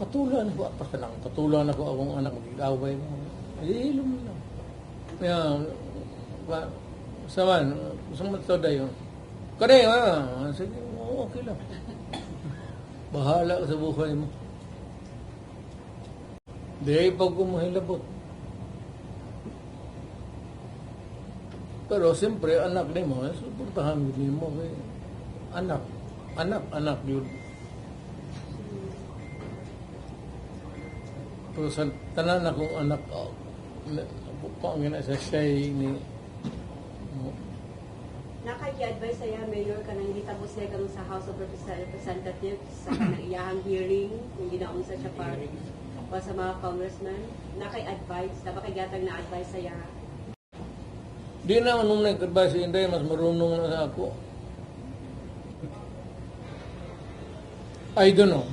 Patulan ko, apa ka lang, patulan ako akong anak, mag-away mo. Eh, ilum lang. Kaya, pa, saman, gusto mo ito dayo. Kare, ah, sige, okay lang. Bahala sa buhay mo. Di, pag kumahilabot. Pero siyempre, anak ni mo, eh, suportahan din mo. Eh. Anak, anak, anak yun. Pero sa tanan akong anak, oh, kung ang ina sa siya ni. Nakaki-advise saya, Mayor, ka nang hitabo siya kang sa House of Representatives sa kanang iyahang hearing, kung ginaon sa siya para o sa mga congressman. Nakay-advise, dapat kay gatag na advice saya. Di na nung nag-advise si Inday, mas marunong na sa ako. I don't know.